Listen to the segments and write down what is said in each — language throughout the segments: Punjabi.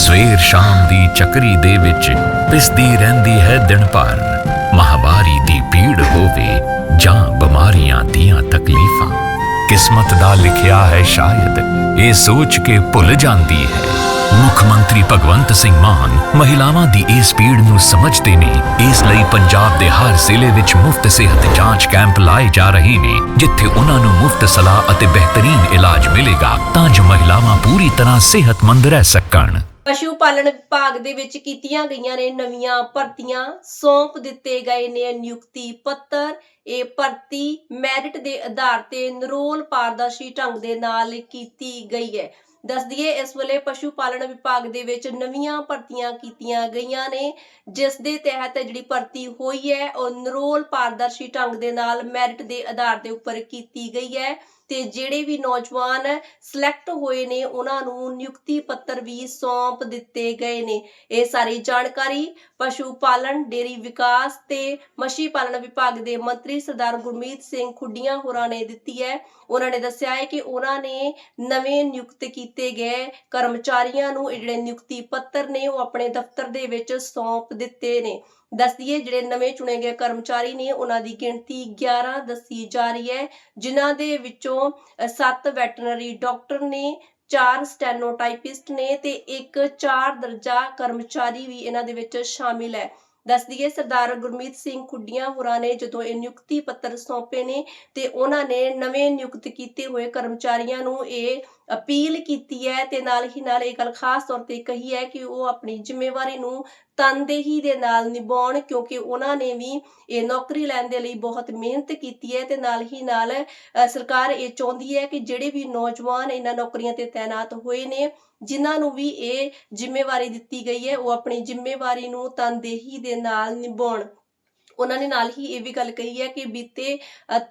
ਸਵੇਰ ਸ਼ਾਮ ਦੀ ਚੱਕਰੀ ਦੇ ਵਿੱਚ ਪਿਸਦੀ ਰਹਿੰਦੀ ਹੈ ਦਿਨ ਭਰ। ਮਹਾਮਾਰੀ ਦੀ ਪੀੜ ਹੋਵੇ ਜਾਂ ਬਿਮਾਰੀਆਂ ਦੀਆਂ ਤਕਲੀਫਾਂ। ਕਿਸਮਤ ਦਾ ਲਿਖਿਆ ਹੈ ਸ਼ਾਇਦ, ਇਹ ਸੋਚ ਕੇ ਭੁੱਲ ਜਾਂਦੀ ਹੈ। ਮੁੱਖ ਮੰਤਰੀ ਭਗਵੰਤ ਸਿੰਘ ਮਾਨ ਮਹਿਲਾਵਾਂ ਦੀ ਇਸ ਪੀੜ ਨੂੰ ਸਮਝਦੇ ਨੇ। ਇਸ ਲਈ ਪੰਜਾਬ ਦੇ ਹਰ ਜ਼ਿਲ੍ਹੇ ਵਿੱਚ ਮੁਫਤ ਸਿਹਤ ਜਾਂਚ ਕੈਂਪ ਲਾਏ ਜਾ ਰਹੇ ਨੇ, ਜਿੱਥੇ ਉਹਨਾਂ ਨੂੰ ਮੁਫਤ ਸਲਾਹ ਅਤੇ ਬਿਹਤਰੀਨ ਇਲਾਜ ਮਿਲੇਗਾ ਤਾਂ ਜੋ ਮਹਿਲਾਵਾਂ ਪੂਰੀ ਤਰ੍ਹਾਂ ਸਿਹਤਮੰਦ ਰਹਿ ਸਕਣ। ਪਸ਼ੂ ਪਾਲਣ ਵਿਭਾਗ ਦੇ ਵਿੱਚ ਕੀਤੀਆਂ ਗਈਆਂ ਨੇ ਨਵੀਆਂ ਭਰਤੀਆਂ। ਸੌਂਪ ਦਿੱਤੇ ਗਏ ਨੇ ਨਿਯੁਕਤੀ ਪੱਤਰ। ਇਹ ਭਰਤੀ ਮੈਰਿਟ ਦੇ ਆਧਾਰ ਤੇ ਨਰੋਲ ਪਾਰਦਰਸ਼ੀ ਢੰਗ ਦੇ ਨਾਲ ਕੀਤੀ ਗਈ ਹੈ। ਦੱਸ ਦਈਏ, ਇਸ ਵੇਲੇ ਪਸ਼ੂ ਪਾਲਣ ਵਿਭਾਗ ਦੇ ਵਿੱਚ ਨਵੀਆਂ ਭਰਤੀਆਂ ਕੀਤੀਆਂ ਗਈਆਂ ਨੇ, ਜਿਸ ਦੇ ਤਹਿਤ ਜਿਹੜੀ ਭਰਤੀ ਹੋਈ ਹੈ, ਉਹ ਨਰੋਲ ਪਾਰਦਰਸ਼ੀ ਢੰਗ ਦੇ ਨਾਲ ਮੈਰਿਟ ਦੇ ਆਧਾਰ ਦੇ ਉੱਪਰ ਕੀਤੀ ਗਈ ਹੈ। ਤੇ ਜਿਹੜੇ ਵੀ ਨੌਜਵਾਨ ਸਿਲੈਕਟ ਹੋਏ ਨੇ, ਉਹਨਾਂ ਨੂੰ ਨਿਯੁਕਤੀ ਪੱਤਰ ਵੀ ਸੌਂਪ ਦਿੱਤੇ ਗਏ ਨੇ। ਇਹ ਸਾਰੀ ਜਾਣਕਾਰੀ ਪਸ਼ੂ ਪਾਲਣ ਡੇਰੀ ਵਿਕਾਸ ਤੇ ਮੱਛੀ ਪਾਲਣ ਵਿਭਾਗ ਦੇ ਮੰਤਰੀ ਸਰਦਾਰ ਗੁਰਮੀਤ ਸਿੰਘ ਖੁੱਡੀਆਂ ਹੋਰਾਂ ਨੇ ਦਿੱਤੀ ਹੈ। ਉਹਨਾਂ ਨੇ ਦੱਸਿਆ ਹੈ ਕਿ ਉਹਨਾਂ ਨੇ ਨਵੇਂ ਨਿਯੁਕਤ ਕੀਤੇ ਗਏ ਕਰਮਚਾਰੀਆਂ ਨੂੰ ਜਿਹੜੇ ਨਿਯੁਕਤੀ ਪੱਤਰ ਨੇ, ਉਹ ਆਪਣੇ ਦਫ਼ਤਰ ਦੇ ਵਿੱਚ ਸੌਂਪ ਦਿੱਤੇ ਨੇ। ਦੱਸ ਦਈਏ, ਜਿਹੜੇ ਨਵੇਂ ਚੁਣੇ ਗਏ ਕਰਮਚਾਰੀ ਨੇ, ਉਹਨਾਂ ਦੀ ਗਿਣਤੀ 11 ਦੱਸੀ ਜਾ ਰਹੀ ਹੈ, ਜਿਨ੍ਹਾਂ ਦੇ ਵਿੱਚੋਂ 7 ਵੈਟਰਨਰੀ ਡਾਕਟਰ ਨੇ, ਚਾਰ ਸਟੈਨੋਟਾਈਪਿਸਟ ਨੇ ਤੇ ਇੱਕ ਚਾਰ ਦਰਜਾ ਕਰਮਚਾਰੀ ਵੀ ਇਹਨਾਂ ਦੇ ਵਿੱਚ ਸ਼ਾਮਿਲ ਹੈ। ਦੱਸ ਦਈਏ, ਸਰਦਾਰ ਗੁਰਮੀਤ ਸਿੰਘ ਖੁੱਡੀਆਂ ਹੋਰਾਂ ਨੇ ਜਦੋਂ ਇਹ ਨਿਯੁਕਤੀ ਪੱਤਰ ਸੌਂਪੇ ਨੇ ਤੇ ਉਹਨਾਂ ਨੇ ਨਵੇਂ ਨਿਯੁਕਤ ਕੀਤੇ ਹੋਏ ਕਰਮਚਾਰੀਆਂ ਨੂੰ ਇਹ ਅਪੀਲ ਕੀਤੀ ਹੈ ਤੇ ਨਾਲ ਹੀ ਨਾਲ ਇਹ ਗੱਲ ਖਾਸ ਤੌਰ ਤੇ ਕਹੀ ਹੈ ਕਿ ਉਹ ਆਪਣੀ ਜ਼ਿੰਮੇਵਾਰੀ ਨੂੰ ਤਨਦੇਹੀ ਦੇ ਨਾਲ ਨਿਭਾਉਣ, ਕਿਉਂਕਿ ਉਹਨਾਂ ਨੇ ਵੀ ਇਹ ਨੌਕਰੀ ਲੈਣ ਦੇ ਲਈ ਬਹੁਤ ਮਿਹਨਤ ਕੀਤੀ ਹੈ ਤੇ ਨਾਲ ਹੀ ਨਾਲ ਸਰਕਾਰ ਇਹ ਚਾਹੁੰਦੀ ਹੈ ਕਿ ਜਿਹੜੇ ਵੀ ਨੌਜਵਾਨ ਇਹਨਾਂ ਨੌਕਰੀਆਂ ਤੇ ਤਾਇਨਾਤ ਹੋਏ ਨੇ, ਜਿਨ੍ਹਾਂ ਨੂੰ ਵੀ ਇਹ ਜ਼ਿੰਮੇਵਾਰੀ ਦਿੱਤੀ ਗਈ ਹੈ, ਉਹ ਆਪਣੀ ਜ਼ਿੰਮੇਵਾਰੀ ਨੂੰ ਤਨਦੇਹੀ ਦੇ ਨਾਲ ਨਿਭਾਉਣ। ਉਹਨਾਂ ਨੇ ਨਾਲ ਹੀ ਇਹ ਵੀ ਗੱਲ ਕਹੀ ਹੈ ਕਿ ਬੀਤੇ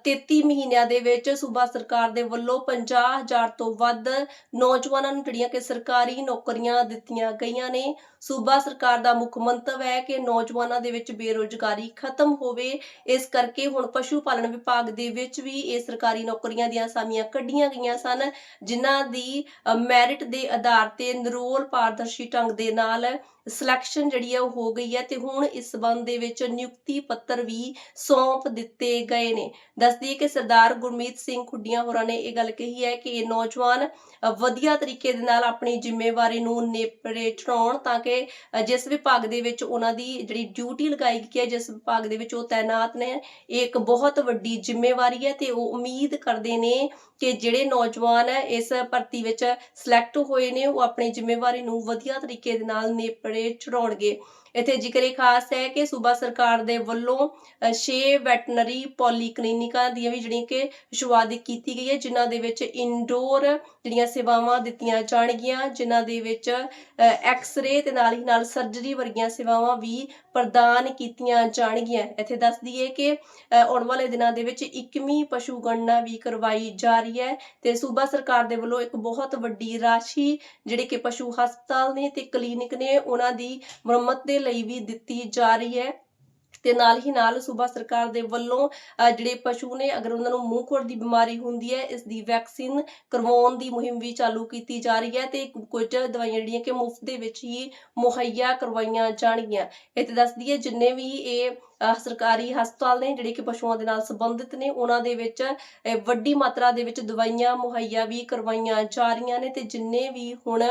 33 ਮਹੀਨਿਆਂ ਦੇ ਵਿੱਚ ਸੂਬਾ ਸਰਕਾਰ ਦੇ ਵੱਲੋਂ 50000 ਤੋਂ ਵੱਧ ਨੌਜਵਾਨਾਂ ਨੂੰ ਜਿਹੜੀਆਂ ਕਿ ਸਰਕਾਰੀ ਨੌਕਰੀਆਂ ਦਿੱਤੀਆਂ ਗਈਆਂ ਨੇ। ਸੂਬਾ ਸਰਕਾਰ ਦਾ ਮੁੱਖ ਮੰਤਵ ਹੈ ਕਿ ਨੌਜਵਾਨਾਂ ਦੇ ਵਿੱਚ ਬੇਰੋਜ਼ਗਾਰੀ ਖਤਮ ਹੋਵੇ। ਇਸ ਕਰਕੇ ਹੁਣ ਪਸ਼ੂ ਪਾਲਣ ਵਿਭਾਗ ਦੇ ਵਿੱਚ ਵੀ ਇਹ ਸਰਕਾਰੀ ਨੌਕਰੀਆਂ ਦੀਆਂ ਸਾਮੀਆਂ ਕੱਢੀਆਂ ਗਈਆਂ ਸਨ, ਜਿਨ੍ਹਾਂ ਦੀ ਮੈਰਿਟ ਦੇ ਆਧਾਰ ਤੇ ਨਿਰੋਲ ਪਾਰਦਰਸ਼ੀ ਢੰਗ ਦੇ ਨਾਲ ਸਿਲੈਕਸ਼ਨ ਜਿਹੜੀ ਹੈ ਉਹ ਹੋ ਗਈ ਹੈ ਤੇ ਹੁਣ ਇਸ ਸੰਬੰਧ ਦੇ ਵਿੱਚ ਨਿਯੁਕਤੀ ਪੱਤਰ ਵੀ ਸੌਂਪ ਦਿੱਤੇ ਗਏ ਨੇ। ਦੱਸਦੀ ਕਿ ਸਰਦਾਰ ਗੁਰਮੀਤ ਸਿੰਘ ਖੁੱਡੀਆਂ ਹੋਰਾਂ ਨੇ ਇਹ ਗੱਲ ਕਹੀ ਹੈ ਕਿ ਇਹ ਨੌਜਵਾਨ ਵਧੀਆ ਤਰੀਕੇ ਦੇ ਨਾਲ ਆਪਣੀ ਜ਼ਿੰਮੇਵਾਰੀ ਨੂੰ ਨੇਪਰੇ ਚੜਾਉਣ ਤਾਂ ਕਿ ਜਿਸ ਵਿਭਾਗ ਦੇ ਵਿੱਚ ਉਹਨਾਂ ਦੀ ਜਿਹੜੀ ਡਿਊਟੀ ਲਗਾਈ ਗਈ ਹੈ, ਜਿਸ ਵਿਭਾਗ ਦੇ ਵਿੱਚ ਉਹ ਤਾਇਨਾਤ ਨੇ, ਇਹ ਇੱਕ ਬਹੁਤ ਵੱਡੀ ਜ਼ਿੰਮੇਵਾਰੀ ਹੈ ਤੇ ਉਹ ਉਮੀਦ ਕਰਦੇ ਨੇ ਕਿ ਜਿਹੜੇ ਨੌਜਵਾਨ ਇਸ ਭਰਤੀ ਵਿੱਚ ਸਿਲੈਕਟ ਹੋਏ ਨੇ, ਉਹ ਆਪਣੀ ਜ਼ਿੰਮੇਵਾਰੀ ਨੂੰ ਵਧੀਆ ਤਰੀਕੇ ਦੇ ਨਾਲ ਨੇਪਰੇ ਚੜਾਉਣਗੇ ਇੱਥੇ ਜ਼ਿਕਰ ਇਹ ਖਾਸ ਹੈ ਕਿ ਸੂਬਾ ਸਰਕਾਰ ਦੇ ਵੱਲੋਂ 6 ਵੈਟਨਰੀ ਪੋਲੀਕਲੀਨਿਕਾਂ ਦੀਆਂ ਵੀ ਜਿਹੜੀਆਂ ਕਿ ਸ਼ੁਰੂਆਤ ਕੀਤੀ ਗਈ ਹੈ, ਜਿਨ੍ਹਾਂ ਦੇ ਵਿੱਚ ਇਨਡੋਰ ਜਿਹੜੀਆਂ ਸੇਵਾਵਾਂ ਦਿੱਤੀਆਂ ਜਾਣਗੀਆਂ, ਜਿਨ੍ਹਾਂ ਦੇ ਵਿੱਚ ਐਕਸ-ਰੇ ਤੇ ਨਾਲ ਹੀ ਨਾਲ ਸਰਜਰੀ ਵਰਗੀਆਂ ਸੇਵਾਵਾਂ ਵੀ ਪ੍ਰਦਾਨ ਕੀਤੀਆਂ ਜਾਣਗੀਆਂ। ਇੱਥੇ ਦੱਸ ਦਈਏ ਕਿ ਆਉਣ ਵਾਲੇ ਦਿਨਾਂ ਦੇ ਵਿੱਚ 21ਵੀਂ ਪਸ਼ੂ ਗਣਨਾ ਵੀ ਕਰਵਾਈ ਜਾ ਰਹੀ ਹੈ ਤੇ ਸੂਬਾ ਸਰਕਾਰ ਦੇ ਵੱਲੋਂ ਇੱਕ ਬਹੁਤ ਵੱਡੀ ਰਾਸ਼ੀ ਜਿਹੜੇ ਕਿ ਪਸ਼ੂ ਹਸਪਤਾਲ ਨੇ ਤੇ ਕਲੀਨਿਕ ਨੇ, ਉਹਨਾਂ ਦੀ ਮੁਰੰਮਤ ਦੇ ਲਈ ਵੀ ਦਿੱਤੀ ਜਾ ਰਹੀ ਹੈ। ਤੇ ਨਾਲ ਹੀ ਨਾਲ ਸੂਬਾ ਸਰਕਾਰ ਦੇ ਵੱਲੋਂ ਜਿਹੜੇ ਪਸ਼ੂ ਨੇ, ਅਗਰ ਉਹਨਾਂ ਨੂੰ ਮੂੰਹ ਖੋਰ ਦੀ ਬਿਮਾਰੀ ਹੁੰਦੀ ਹੈ, ਇਸ ਦੀ ਵੈਕਸੀਨ ਕਰਵਾਉਣ ਦੀ ਮੁਹਿੰਮ ਵੀ ਚਾਲੂ ਕੀਤੀ ਜਾ ਰਹੀ ਹੈ ਤੇ ਕੁਝ ਦਵਾਈਆਂ ਜਿਹੜੀਆਂ ਕਿ ਮੁਫਤ ਦੇ ਵਿੱਚ ਹੀ ਮੁਹੱਈਆ ਕਰਵਾਈਆਂ ਜਾਣਗੀਆਂ। ਇਹ ਤੇ ਦੱਸਦੀ ਹੈ ਜਿੰਨੇ ਵੀ ਇਹ ਸਰਕਾਰੀ ਹਸਪਤਾਲ ਨੇ ਜਿਹੜੇ ਕਿ ਪਸ਼ੂਆਂ ਦੇ ਨਾਲ ਸੰਬੰਧਿਤ ਨੇ, ਉਹਨਾਂ ਦੇ ਵਿੱਚ ਵੱਡੀ ਮਾਤਰਾ ਦੇ ਵਿੱਚ ਦਵਾਈਆਂ, ਮੁਹੱਈਆ ਵੀ ਕਰਵਾਈਆਂ ਜਾ ਰਹੀਆਂ ਨੇ ਤੇ ਜਿੰਨੇ ਵੀ ਹੁਣ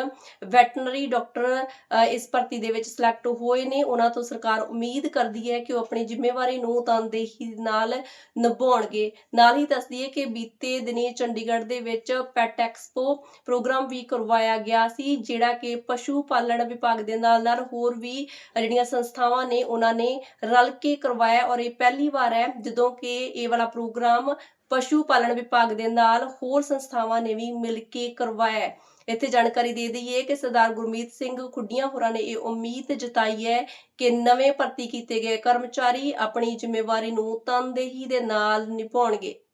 ਵੈਟਰਨਰੀ ਡਾਕਟਰ ਇਸ ਭਰਤੀ ਦੇ ਵਿੱਚ ਸਿਲੈਕਟ ਹੋਏ ਨੇ, ਉਹਨਾਂ ਤੋਂ ਸਰਕਾਰ ਉਮੀਦ ਕਰਦੀ ਹੈ ਕਿ ਉਹ ਆਪਣੀ ਜ਼ਿੰਮੇਵਾਰੀ ਨੂੰ ਤਨਦੇਹੀ ਨਾਲ ਨਿਭਾਉਣਗੇ। ਨਾਲ ਹੀ ਦੱਸਦੀ ਹੈ ਕਿ ਬੀਤੇ ਦਿਨੀ ਚੰਡੀਗੜ੍ਹ ਦੇ ਵਿੱਚ ਪੈਟ ਐਕਸਪੋ ਪ੍ਰੋਗਰਾਮ ਵੀ ਕਰਵਾਇਆ ਗਿਆ ਸੀ, ਜਿਹੜਾ ਕਿ ਪਸ਼ੂ ਪਾਲਣ ਵਿਭਾਗ ਦੇ ਨਾਲ ਨਾਲ ਹੋਰ ਵੀ ਜਿਹੜੀਆਂ ਸੰਸਥਾਵਾਂ ਨੇ, ਉਹਨਾਂ ਨੇ ਰਲ ਕੇ ਕਰਵਾਇਆ ਔਰ ਇਹ ਪਹਿਲੀ ਵਾਰ ਹੈ ਜਦੋਂ ਕਿ ਇਹ ਵਾਲਾ ਪ੍ਰੋਗਰਾਮ ਪਸ਼ੂ ਪਾਲਣ ਵਿਭਾਗ ਦੇ ਨਾਲ ਹੋਰ ਸੰਸਥਾਵਾਂ ਨੇ ਵੀ ਮਿਲ ਕੇ ਕਰਵਾਇਆ ਹੈ। ਇੱਥੇ ਜਾਣਕਾਰੀ ਦੇ ਦਈਏ ਕਿ ਸਰਦਾਰ ਗੁਰਮੀਤ ਸਿੰਘ ਖੁੱਡੀਆਂ ਹੋਰਾਂ ਨੇ ਇਹ ਉਮੀਦ ਜਤਾਈ ਹੈ ਕਿ ਨਵੇਂ ਭਰਤੀ ਕੀਤੇ ਗਏ ਕਰਮਚਾਰੀ ਆਪਣੀ ਜ਼ਿੰਮੇਵਾਰੀ ਨੂੰ ਤਨਦੇਹੀ ਦੇ ਨਾਲ ਨਿਭਾਉਣਗੇ।